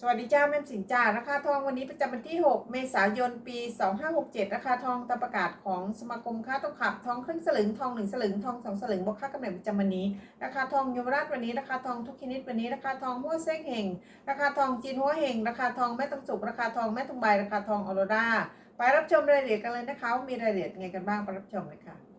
สวัสดีจ้าแม่สินจ้าราคาทองวันนี้ประจำวันที่ 6 เมษายน ปี 2567 ราคาทองตามประกาศของสมาคมค้าทองขับทองครึ่งสลึงทองหนึ่งสลึงทองสองสลึงบวกค่ากำเนิดประจำวันนี้ ราคาทองเยาวราชวันนี้ราคาทองทุกชนิดวันนี้ราคาทองหัวเซ้งเฮงราคาทองจีนหัวเฮงราคาทองแม่ตงสุกราคาทองแม่ตงใบราคาทองออโรดาไปรับชมรายละเอียดกันเลยนะคะว่ามีรายละเอียดไงกันบ้างไปรับชมเลยค่ะ